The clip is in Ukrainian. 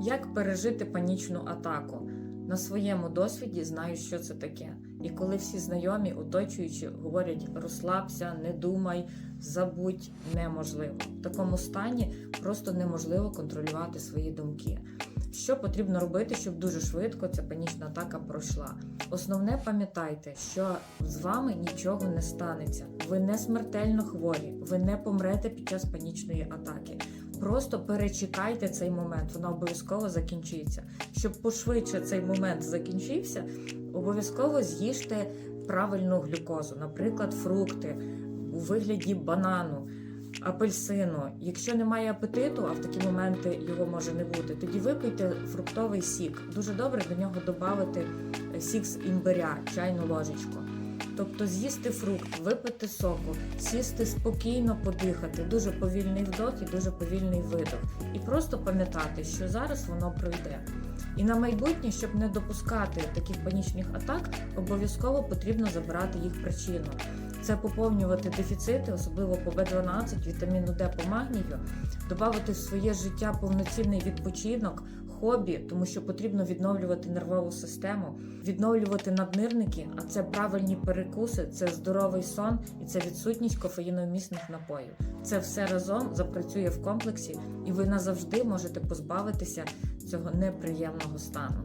Як пережити панічну атаку? На своєму досвіді знаю, що це таке. І коли всі знайомі, оточуючи, говорять розслабся, не думай, забудь, неможливо. В такому стані просто неможливо контролювати свої думки. Що потрібно робити, щоб дуже швидко ця панічна атака пройшла? Основне пам'ятайте, що з вами нічого не станеться. Ви не смертельно хворі, ви не помрете під час панічної атаки. Просто перечекайте цей момент, вона обов'язково закінчиться. Щоб пошвидше цей момент закінчився, обов'язково з'їжте правильну глюкозу, наприклад, фрукти у вигляді банану, апельсину. Якщо немає апетиту, а в такі моменти його може не бути, тоді випийте фруктовий сік. Дуже добре до нього додати сік з імбиря, чайну ложечку. Тобто з'їсти фрукт, випити соку, сісти спокійно, подихати, дуже повільний вдох і дуже повільний видох. І просто пам'ятати, що зараз воно пройде. І на майбутнє, щоб не допускати таких панічних атак, обов'язково потрібно забирати їх причину. Це поповнювати дефіцити, особливо по Б12, вітаміну Д по магнію, додати в своє життя повноцінний відпочинок, хобі, тому що потрібно відновлювати нервову систему, відновлювати наднирники, а це правильні перекуси, це здоровий сон і це відсутність кофеїномісних напоїв. Це все разом запрацює в комплексі, і ви назавжди можете позбавитися цього неприємного стану.